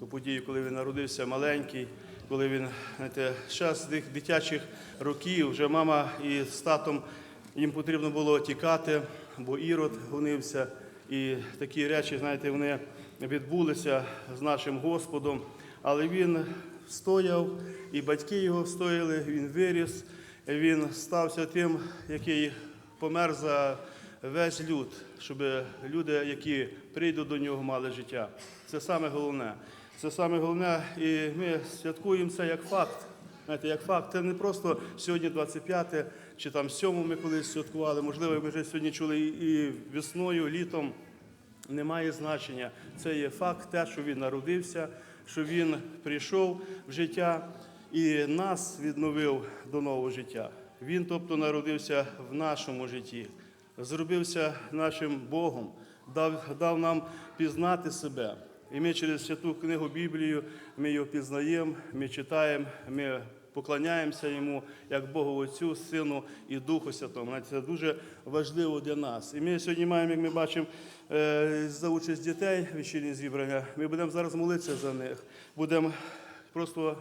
ту подію, коли він народився маленький, коли він знаєте, час тих дитячих років, вже мама і з татом їм потрібно було тікати, бо ірод гонився. І такі речі, знаєте, вони відбулися з нашим Господом. Але він стояв, і батьки його стояли, він виріс, він стався тим, який помер за весь люд, щоб люди, які прийдуть до нього, мали життя. Це саме головне. Це саме головне, і ми святкуємо це як факт. Знаєте, як факт, це не просто сьогодні 25 чи там 7 ми колись святкували. Можливо, ми вже сьогодні чули і весною, літом. Немає значення. Це є факт, те, що він народився, що він прийшов в життя і нас відновив до нового життя. Він, тобто, народився в нашому житті, зробився нашим Богом, дав, дав нам пізнати себе. І ми через святу книгу Біблію ми його пізнаємо, ми читаємо, ми поклоняємося йому як Богу Отцю, Сину і Духу Святому. Це дуже важливо для нас. І ми сьогодні маємо, як ми бачимо, е, за участь дітей вечірні зібрання. Ми будемо зараз молитися за них. Будемо просто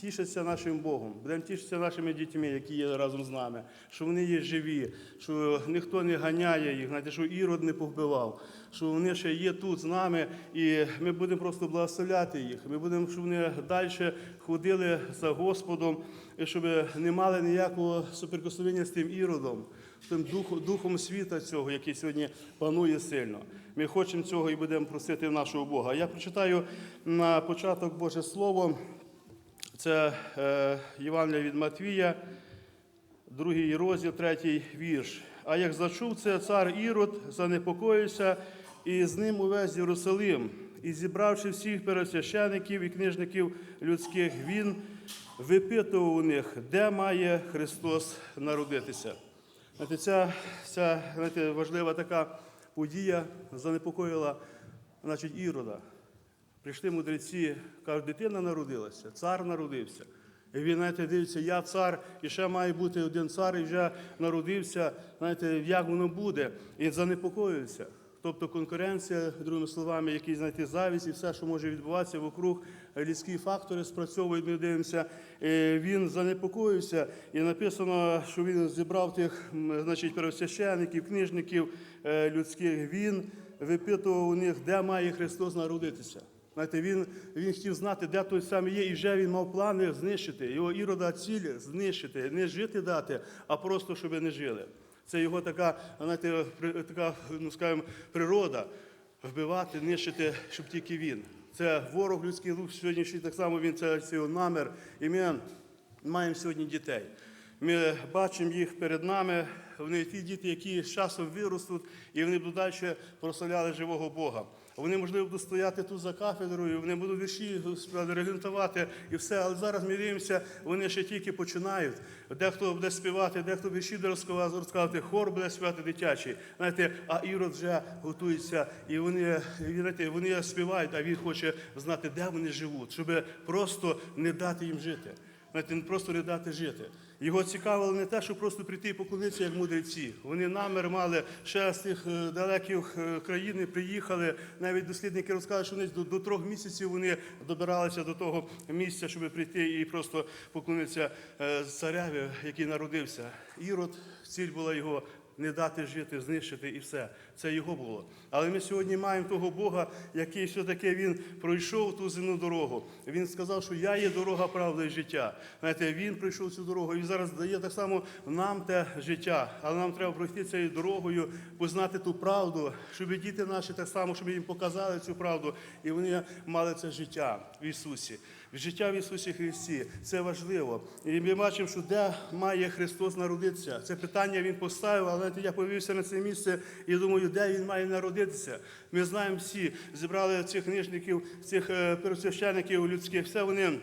тішитися нашим Богом, будемо тішитися нашими дітьми, які є разом з нами, що вони є живі, що ніхто не ганяє їх, знаєте, що ірод не повбивав, що вони ще є тут з нами, і ми будемо просто благословляти їх. Ми будемо, щоб вони далі ходили за Господом, і щоб не мали ніякого суперкосовення з тим іродом, з тим духом, духом світа цього, який сьогодні панує сильно. Ми хочемо цього і будемо просити нашого Бога. Я прочитаю на початок Боже Слово. Це е, Євангелія від Матвія, другий розділ, третій вірш. А як зачув це цар Ірод, занепокоївся, і з ним увесь Єрусалим. І зібравши всіх пересвящеників і книжників людських, він випитував у них, де має Христос народитися. Знаєте, ця, ця знаєте, важлива така подія занепокоїла значить, Ірода. Прийшли мудреці, кажуть, дитина народилася, цар народився. І він, знаєте, дивиться, я цар, і ще має бути один цар, і вже народився, знаєте, як воно буде. І занепокоївся. Тобто конкуренція, другими словами, якісь знаєте, завість і все, що може відбуватися вокруг, людські фактори спрацьовують, ми дивимося. Е, Він занепокоївся, і написано, що він зібрав тих значить, первосвящеників, книжників е, людських. Він випитував у них, де має Христос народитися. Знаєте, він, він хотів знати, де той самий є, і вже він мав плани знищити. Його ірода ціль знищити, не жити дати, а просто, щоб не жили. Це його така, знаєте, така, ну скажімо, природа вбивати, нищити, щоб тільки він. Це ворог людський дух сьогоднішній, так само він це, його намір. І ми маємо сьогодні дітей. Ми бачимо їх перед нами. Вони ті діти, які з часом виростуть, і вони будуть далі прославляли живого Бога. Вони, можливо, будуть стояти тут за кафедрою, вони будуть вірші регентувати і все. Але зараз ми дивимося, вони ще тільки починають. Дехто буде співати, дехто вірші буде розказувати, хор буде співати дитячий. Знаєте, а Ірод вже готується, і вони, знаєте, вони співають, а він хоче знати, де вони живуть, щоб просто не дати їм жити. Знаєте, просто не дати жити. Його цікавило не те, щоб просто прийти і поклонитися, як мудреці. Вони намір мали ще з тих е, далеких е, країн приїхали. Навіть дослідники розказують, що вони до, до трьох місяців вони добиралися до того місця, щоб прийти і просто поклонитися царяві, цареві, який народився. Ірод, ціль була його не дати жити, знищити і все. Це його було. Але ми сьогодні маємо того Бога, який все-таки він пройшов ту земну дорогу. Він сказав, що я є дорога, правда і життя. Знаєте, він пройшов цю дорогу і зараз дає так само нам те життя. Але нам треба пройти цією дорогою, познати ту правду, щоб діти наші так само, щоб їм показали цю правду, і вони мали це життя в Ісусі. Життя в Ісусі Христі це важливо. І ми бачимо, що де має Христос народитися. Це питання Він поставив, але я повівся на це місце і думаю, де він має народитися. Ми знаємо всі, зібрали цих книжників, цих е, первосвящеників людських, все вони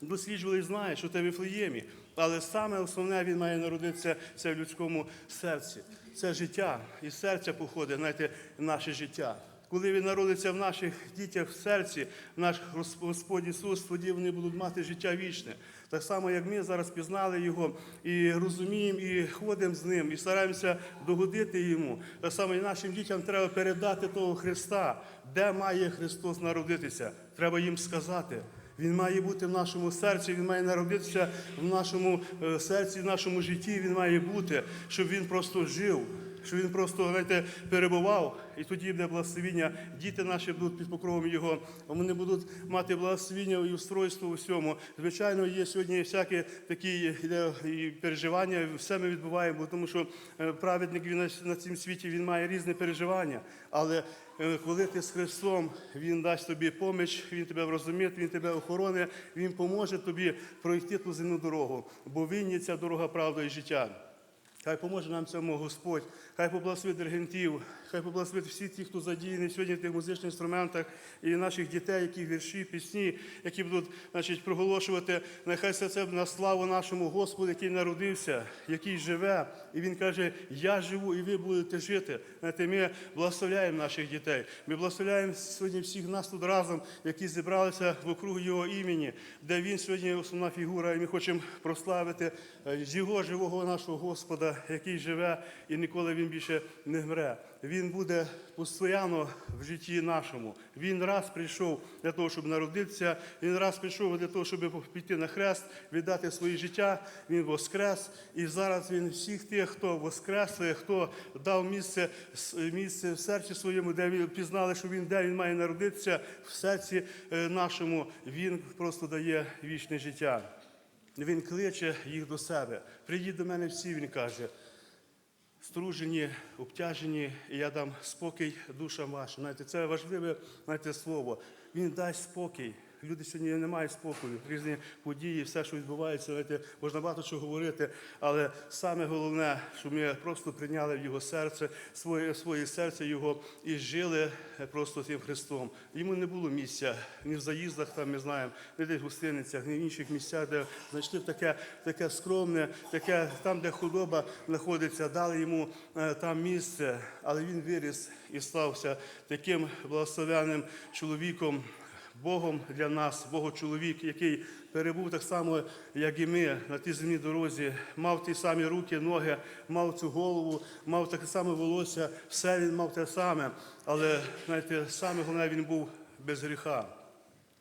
досліджували і знають, що це в Вифлеємі. Але саме основне він має народитися це в людському серці. Це життя. Із серця походить, знаєте, наше життя. Коли він народиться в наших дітях в серці, наш Гос- Господь Ісус, тоді вони будуть мати життя вічне. Так само, як ми зараз пізнали Його і розуміємо, і ходимо з ним, і стараємося догодити йому. Так само і нашим дітям треба передати того Христа, де має Христос народитися. треба їм сказати. Він має бути в нашому серці, він має народитися в нашому е, серці, в нашому житті. Він має бути, щоб він просто жив, щоб він просто знаєте, перебував, і тоді буде благословіння. Діти наші будуть під покровом його. Вони будуть мати благословіння і устройство у всьому. Звичайно, є сьогодні всякі такі переживання. Все ми відбуваємо, тому що е, праведник він на- цьому світі він має різні переживання. Але е, коли ти з Христом, Він дасть тобі поміч, Він тебе врозуміє, Він тебе охорони, Він поможе тобі пройти ту земну дорогу, бо Він є ця дорога правда і життя. Хай поможе нам цьому Господь, хай поблагословить диригентів, хай поблагословить всі ті, хто задіяний сьогодні в тих музичних інструментах, і наших дітей, які вірші, пісні, які будуть значить, проголошувати. Нехай все це на славу нашому Господу, який народився, який живе. І він каже: Я живу, і ви будете жити. Знаєте, ми благословляємо наших дітей. Ми благословляємо сьогодні всіх нас тут разом, які зібралися вокруг його імені, де він сьогодні основна фігура, і ми хочемо прославити е, його живого нашого Господа, який живе і ніколи він більше не вмре. Він буде постійно в житті нашому. Він раз прийшов для того, щоб народитися. Він раз прийшов для того, щоб піти на хрест, віддати своє життя. Він воскрес. І зараз він всіх тих, хто воскресли, хто дав місце, місце в серці своєму, де він пізнали, що він де він має народитися в серці е, нашому. Він просто дає вічне життя. Він кличе їх до себе. Прийдіть до мене всі, він каже. Стружені, обтяжені, і я дам спокій душам вашим. Знаєте, це важливе знаєте, слово. Він дасть спокій. Люди сьогодні не мають спокою. Різні події, все, що відбувається, знаєте, можна багато чого говорити, але саме головне, щоб ми просто прийняли в його серце, своє, своє серце його і жили просто тим Христом. Йому не було місця ні в заїздах, там ми знаємо, ні в гостиницях, ні в інших місцях, де знайшли таке, таке скромне, таке там, де худоба знаходиться, дали йому е, там місце, але він виріс і стався таким благословенним чоловіком. Богом для нас, Богочоловік, який перебув так само, як і ми, на тій земній дорозі, мав ті самі руки, ноги, мав цю голову, мав таке саме волосся, все він мав те саме. Але знаєте, саме головне він був без гріха.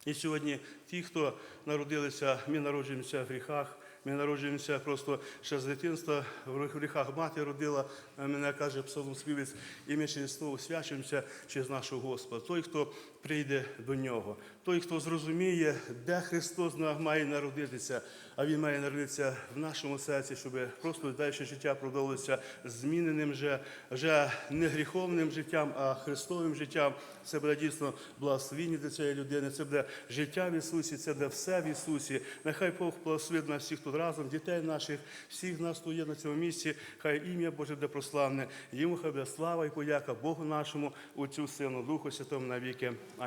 І сьогодні ті, хто народилися, ми народжуємося в гріхах, ми народжуємося просто ще з дитинства, в гріхах мати родила, мене каже псалом співець, і ми через то освячуємося через нашого Господа. Той, хто прийде до нього, той, хто зрозуміє, де Христос має народитися, а Він має народитися в нашому серці, щоб просто далі життя продовжилося зміненим вже, вже не гріховним життям, а Христовим життям. Це буде дійсно благословіння для цієї людини, це буде життя в Ісусі, це буде все в Ісусі. Нехай Бог благословить нас всіх разом, дітей наших, всіх нас, тут є на цьому місці. Хай ім'я Боже де прославне. Йому хай буде слава і подяка Богу нашому, Отцю, Сину, Духу Святому навіки. Амінь.